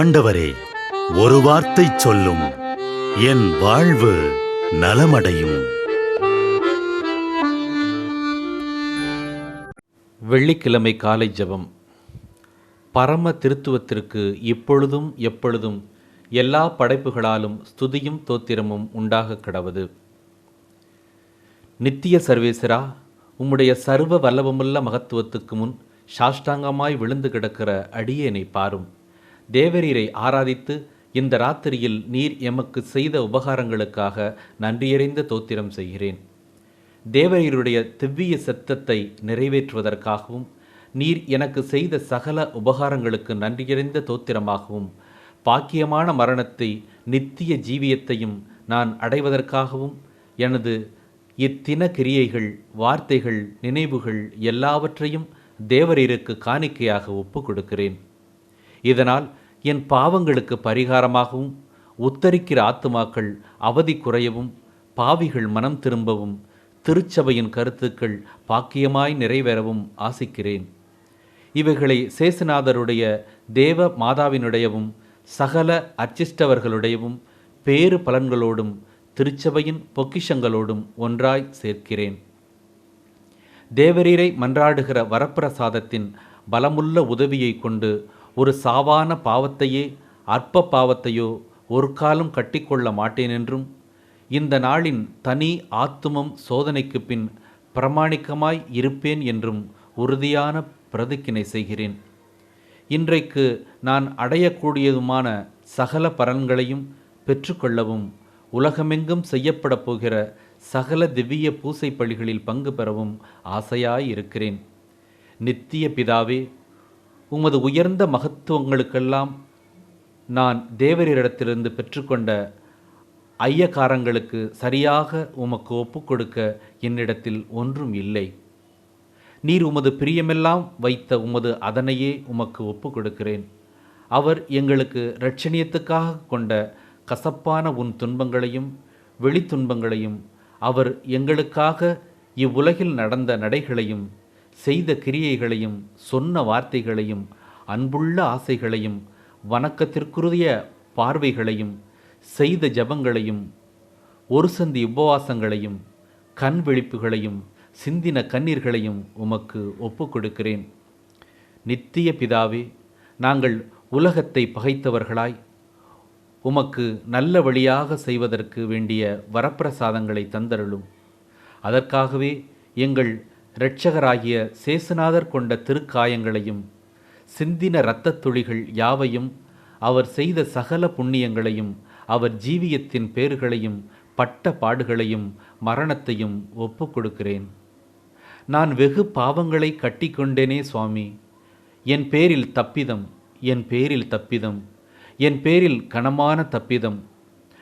ஆண்டவரே ஒரு வார்த்தை சொல்லும். என் வாழ்வு நலமடையும். வெள்ளிக்கிழமை காலை ஜெபம். பரம திருத்துவத்திற்கு இப்பொழுதும் எப்பொழுதும் எல்லா படைப்புகளாலும் ஸ்துதியும் தோத்திரமும் உண்டாக கிடவது. நித்திய சர்வேசரா உம்முடைய சர்வ வல்லவமுள்ள மகத்துவத்துக்கு முன் சாஷ்டாங்கமாய் விழுந்து கிடக்கிற அடியேனை பாரும். தேவரீரை ஆராதித்து இந்த ராத்திரியில் நீர் எமக்கு செய்த உபகாரங்களுக்காக நன்றியறிந்த தோத்திரம் செய்கிறேன். தேவரீருடைய திவ்விய சத்தத்தை நிறைவேற்றுவதற்காகவும் நீர் எனக்கு செய்த சகல உபகாரங்களுக்கு நன்றியறிந்த தோத்திரமாகவும் பாக்கியமான மரணத்தை நித்திய ஜீவியத்தையும் நான் அடைவதற்காகவும் எனது இத்தின கிரியைகள் வார்த்தைகள் நினைவுகள் எல்லாவற்றையும் தேவரீருக்கு காணிக்கையாக ஒப்பு கொடுக்கிறேன் இதனால் என் பாவங்களுக்கு பரிகாரமாகவும் உத்தரிக்கிற ஆத்துமாக்கள் அவதி குறையவும் பாவிகள் மனம் திரும்பவும் திருச்சபையின் கருத்துக்கள் பாக்கியமாய் நிறைவேறவும் ஆசிக்கிறேன். இவைகளை சேசுநாதருடைய தேவ மாதாவினுடையவும் சகல அர்ச்சிஷ்டவர்களுடையவும் பேறு பலன்களோடும் திருச்சபையின் பொக்கிஷங்களோடும் ஒன்றாய் சேர்க்கிறேன். தேவரீரை மன்றாடுகிற வரப்பிரசாதத்தின் பலமுள்ள உதவியை கொண்டு ஒரு சாவான பாவத்தையே அற்ப பாவத்தையோ ஒரு காலம் கட்டிக்கொள்ள மாட்டேன் என்றும் இந்த நாளின் தனி ஆத்துமம் சோதனைக்கு பின் பிரமாணிக்கமாய் இருப்பேன் என்றும் உறுதியான பிரதிக்கினை செய்கிறேன். இன்றைக்கு நான் அடையக்கூடியதுமான சகல பலன்களையும் பெற்றுக்கொள்ளவும் உலகமெங்கும் செய்யப்பட போகிற சகல திவ்ய பூசை பலிகளில் பங்கு பெறவும் ஆசையாய் இருக்கிறேன் நித்திய பிதாவே உமது உயர்ந்த மகத்துவங்களுக்கெல்லாம் நான் தேவரிடத்திலிருந்து பெற்றுக்கொண்ட ஐயக்காரங்களுக்கு சரியாக உமக்கு ஒப்புக்கொடுக்க என்னிடத்தில் ஒன்றும் இல்லை. நீர் உமது பிரியமெல்லாம் வைத்த உமது அதனையே உமக்கு ஒப்புக் கொடுக்கிறேன். அவர் எங்களுக்கு இரட்சணியத்துக்காக கொண்ட கசப்பான உன் துன்பங்களையும் வெளித்துன்பங்களையும் அவர் எங்களுக்காக இவ்வுலகில் நடந்த நடைகளையும் செய்த கிரியைகளையும் சொன்ன வார்த்தைகளையும் அன்புள்ள ஆசைகளையும் வணக்கத்திற்குரிய பார்வைகளையும் செய்த ஜபங்களையும் ஒரு சந்தி உபவாசங்களையும் கண் விழிப்புகளையும் சிந்தின கண்ணீர்களையும் உமக்கு ஒப்பு கொடுக்கிறேன். நித்திய பிதாவே நாங்கள் உலகத்தை பகைத்தவர்களாய் உமக்கு நல்ல வழியாக செய்வதற்கு வேண்டிய வரப்பிரசாதங்களை தந்தருளும். அதற்காகவே எங்கள் இரட்சகராகிய சேசுநாதர் கொண்ட திருக்காயங்களையும் சிந்தின இரத்தத் துளிகள் யாவையும் அவர் செய்த சகல புண்ணியங்களையும் அவர் ஜீவியத்தின் பேறுகளையும் பட்ட பாடுகளையும் மரணத்தையும் ஒப்பு கொடுக்கிறேன். நான் வெகு பாவங்களை கட்டிக்கொண்டேனே சுவாமி. என் பேரில் தப்பிதம் என் பேரில் தப்பிதம் என் பேரில் கனமான தப்பிதம்.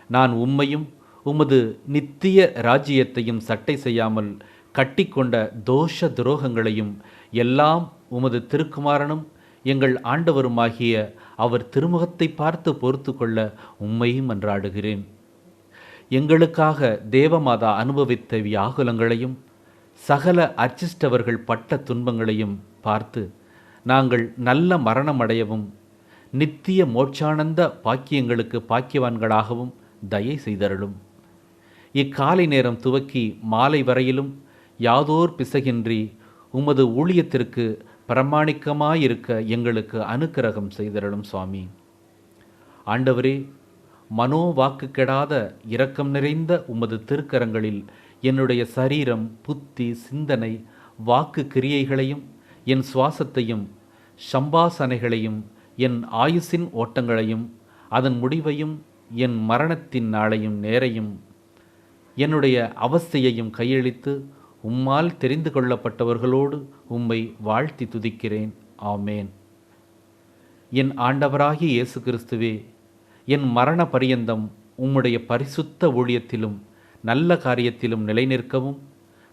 நான் உம்மையும் உமது நித்திய ராஜ்யத்தையும் சட்டை செய்யாமல் கட்டிக்கொண்ட தோஷ துரோகங்களையும் எல்லாம் உமது திருக்குமாரனும் எங்கள் ஆண்டவருமாகிய அவர் திருமுகத்தை பார்த்து பொறுத்து கொள்ள உம்மையும் அன்றாடுகிறேன். எங்களுக்காக தேவமாதா அனுபவித்த வியாகுலங்களையும் சகல அர்ச்சிஷ்டவர்கள் பட்ட துன்பங்களையும் பார்த்து நாங்கள் நல்ல மரணமடையவும் நித்திய மோட்சானந்த பாக்கியங்களுக்கு பாக்கியவான்களாகவும் தயை செய்தருளும். இக்காலை நேரம் துவக்கி மாலை வரையிலும் யாதோர் பிசகின்றி உமது ஊழியத்திற்கு பிரமாணிக்கமாயிருக்க எங்களுக்கு அனுக்கிரகம் செய்தருளும் சுவாமி. ஆண்டவரே மனோ வாக்கு கெடாத இரக்கம் நிறைந்த உமது திருக்கரங்களில் என்னுடைய சரீரம் புத்தி சிந்தனை வாக்கு கிரியைகளையும் என் சுவாசத்தையும் சம்பாசனைகளையும் என் ஆயுசின் ஓட்டங்களையும் அதன் முடிவையும் என் மரணத்தின் நாளையும் நேரையும் என்னுடைய அவஸ்தையையும் கையளித்து உம்மால் தெரிந்து கொள்ளப்பட்டவர்களோடு உம்மை வாழ்த்தி துதிக்கிறேன். ஆமேன். என் ஆண்டவராகிய இயேசு கிறிஸ்துவே என் மரண பரியந்தம் உம்முடைய பரிசுத்த ஊழியத்திலும் நல்ல காரியத்திலும் நிலைநிற்கவும்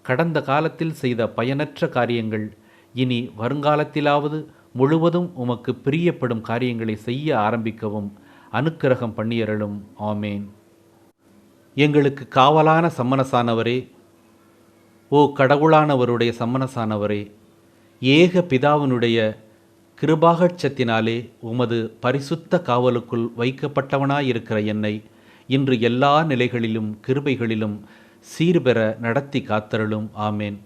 கடந்த காலத்தில் செய்த பயனற்ற காரியங்கள் இனி வருங்காலத்திலாவது முழுவதும் உமக்கு பிரியப்படும் காரியங்களை செய்ய ஆரம்பிக்கவும் அனுக்கிரகம் பண்ணியருளும். ஆமேன். எங்களுக்கு காவலான சம்மனசானவரே ஓ கடவுளானவருடைய சம்மனசானவரே ஏக பிதாவினுடைய கிருபாகட்சத்தினாலே உமது பரிசுத்த காவலுக்குள் வைக்கப்பட்டவனாயிருக்கிற என்னை இன்று எல்லா நிலைகளிலும் கிருபைகளிலும் சீர்பெற நடத்தி காத்தருளும். ஆமேன்.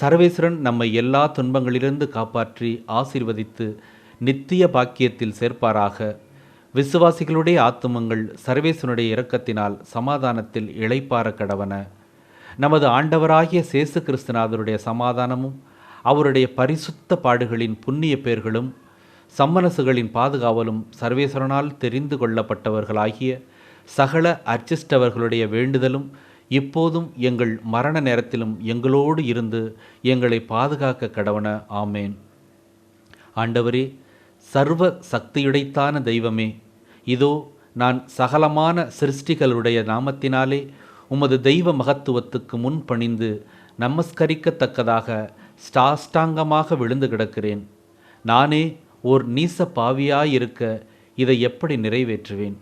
சர்வேஸ்வரன் நம்மை எல்லா துன்பங்களிலிருந்து காப்பாற்றி ஆசிர்வதித்து நித்திய பாக்கியத்தில் சேர்ப்பாராக. விசுவாசிகளுடைய ஆத்துமங்கள் சர்வேசனுடைய இரக்கத்தினால் சமாதானத்தில் இழைப்பார கடவன. நமது ஆண்டவராகிய சேசு கிறிஸ்துநாதருடைய சமாதானமும் அவருடைய பரிசுத்த பாடுகளின் புண்ணிய பேர்களும் சம்மனசுகளின் பாதுகாவலும் சர்வேஸ்வரனால் தெரிந்து கொள்ளப்பட்டவர்களாகிய சகல அர்ச்சிஸ்டவர்களுடைய வேண்டுதலும் இப்போதும் எங்கள் மரண நேரத்திலும் எங்களோடு இருந்து எங்களை பாதுகாக்க கடவன. ஆமேன். ஆண்டவரே சர்வ சக்தியுடைத்தான தெய்வமே இதோ நான் சகலமான சிருஷ்டிகளுடைய நாமத்தினாலே உமது தெய்வ மகத்துவத்துக்கு முன் பணிந்து நமஸ்கரிக்கத்தக்கதாக ஸ்டாஷ்டாங்கமாக விழுந்து கிடக்கிறேன். நானே ஓர் நீச பாவியாயிருக்க இதை எப்படி நிறைவேற்றுவேன்?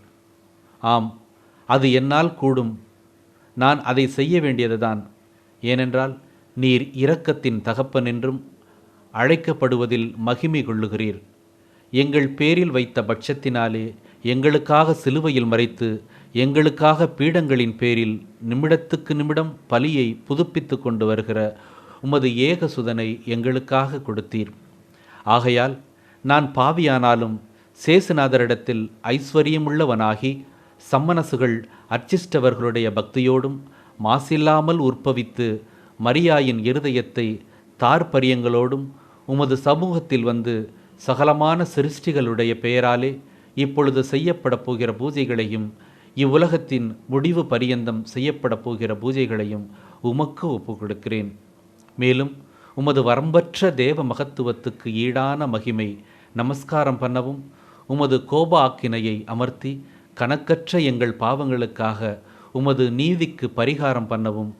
ஆம் அது என்னால் கூடும். நான் அதை செய்ய வேண்டியதுதான். ஏனென்றால் நீர் இரக்கத்தின் தகப்பன் என்றும் அழைக்கப்படுவதில் மகிமை கொள்ளுகிறீர். எங்கள் பேரில் வைத்த பட்சத்தினாலே எங்களுக்காக சிலுவையில் மறைத்து எங்களுக்காக பீடங்களின் பேரில் நிமிடத்துக்கு நிமிடம் பலியை புதுப்பித்து கொண்டு வருகிற உமது ஏகசுதனை எங்களுக்காக கொடுத்தீர். ஆகையால் நான் பாவியானாலும் சேசுநாதரிடத்தில் ஐஸ்வர்யமுள்ளவனாகி சம்மனசுகள் அர்ச்சிஷ்டவர்களுடைய பக்தியோடும் மாசில்லாமல் உற்பவித்து மரியாயின் இருதயத்தை தார்பரியங்களோடும் உமது சமூகத்தில் வந்து சகலமான சிருஷ்டிகளுடைய பெயராலே இப்பொழுது செய்யப்பட போகிற பூஜைகளையும் இவ்வுலகத்தின் முடிவு பரியந்தம் செய்யப்பட போகிற பூஜைகளையும் உமக்கு ஒப்பு கொடுக்கிறேன் மேலும் உமது வரம்பற்ற தேவ மகத்துவத்துக்கு ஈடான மகிமை நமஸ்காரம் பண்ணவும் உமது கோப ஆக்கினையை அமர்த்தி கணக்கற்ற எங்கள் பாவங்களுக்காக உமது நீதிக்கு பரிகாரம் பண்ணவும்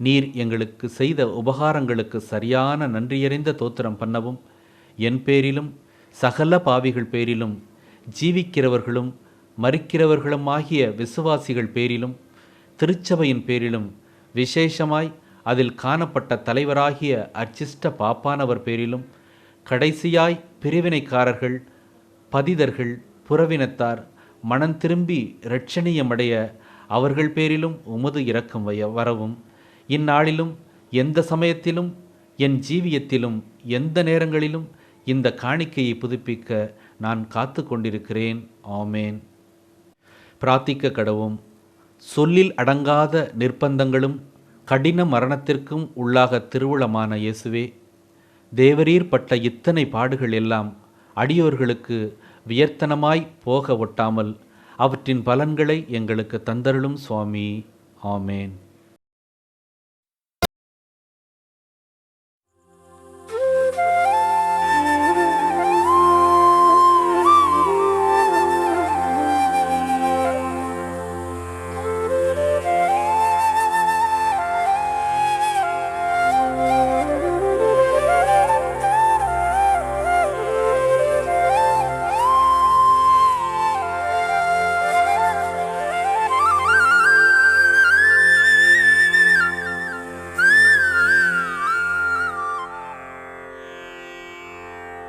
நீர் எங்களுக்கு செய்த உபகாரங்களுக்கு சரியான நன்றியறிந்த தோத்திரம் பண்ணவும் என் பேரிலும் சகல பாவிகள் பேரிலும் ஜீவிக்கிறவர்களும் மறிக்கிறவர்களுமாகிய விசுவாசிகள் பேரிலும் திருச்சபையின் பேரிலும் விசேஷமாய் அதில் காணப்பட்ட தலைவராகிய அர்ச்சிஷ்ட பாப்பானவர் பேரிலும் கடைசியாய் பிரிவினைக்காரர்கள் பதிதர்கள் புறவினத்தார் மனம் திரும்பி இரட்சணியமடைய அவர்கள் பேரிலும் உமது இரக்கம் வரவும். இந்நாளிலும் எந்த சமயத்திலும் என் ஜீவியத்திலும் எந்த நேரங்களிலும் இந்த காணிக்கையை புதுப்பிக்க நான் காத்து கொண்டிருக்கிறேன். ஆமேன். பிரார்த்திக்க கடவும் சொல்லில் அடங்காத நிர்பந்தங்களும் கடின மரணத்திற்கும் உள்ளாக திருவுளமான இயேசுவே தேவரீர் பட்ட இத்தனை பாடுகள் எல்லாம் அடியோர்களுக்கு வியர்த்தனமாய் போக ஒட்டாமல் அவற்றின் பலன்களை எங்களுக்கு தந்தருளும் சுவாமி. ஆமேன்.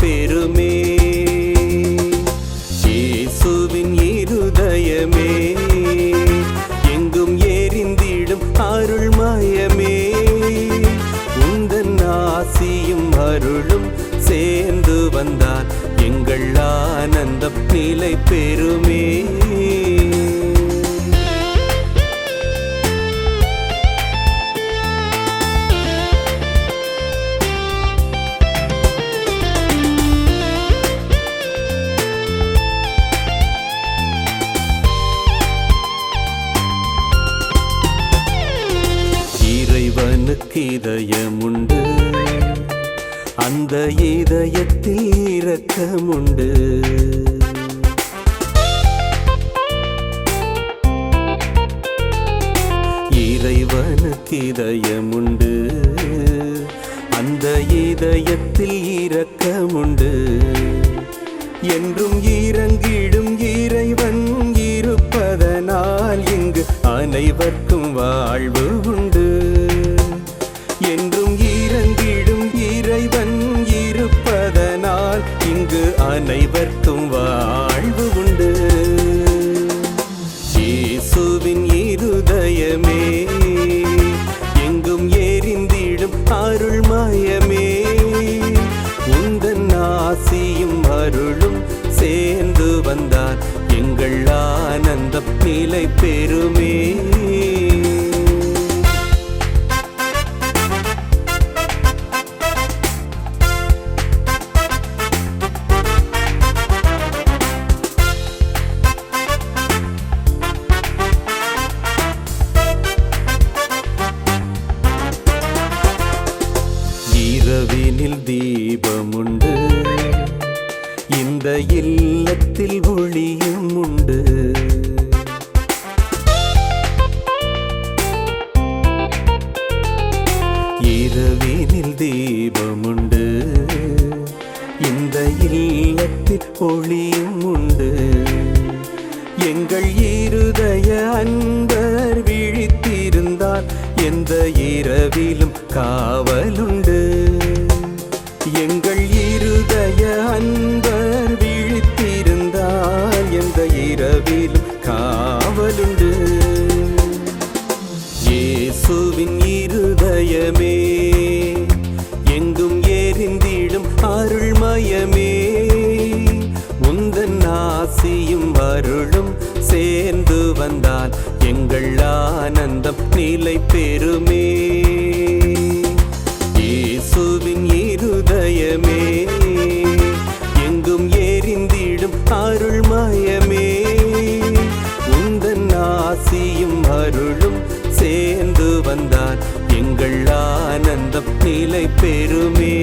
நிலை இரக்கமுண்டு இறைவனுக்கு இதயமுண்டு. அந்த இதயத்தில் இரக்கமுண்டு. என்றும் இறங்கிடும் இறைவன் இருப்பதனால் இங்கு அனைவருக்கும் வாழ்வு உண்டு. நிலை பெறுமே. ஒளியும் உண்டு. எங்கள் இருதய அன்பர் விழித்திருந்தால் எந்த இரவிலும் காவலுண்டு. ஆசியும் அருளும் சேர்ந்து வந்தால் எங்கள் ஆனந்தம் நிலை பெறுமே. இயேசுவின் இருதயமே எங்கும் எரிந்திடும் அருள்மயமே. உந்தன் ஆசியும் அருளும் சேர்ந்து வந்தால் எங்கள் ஆனந்தம் நிலை பெறுமே.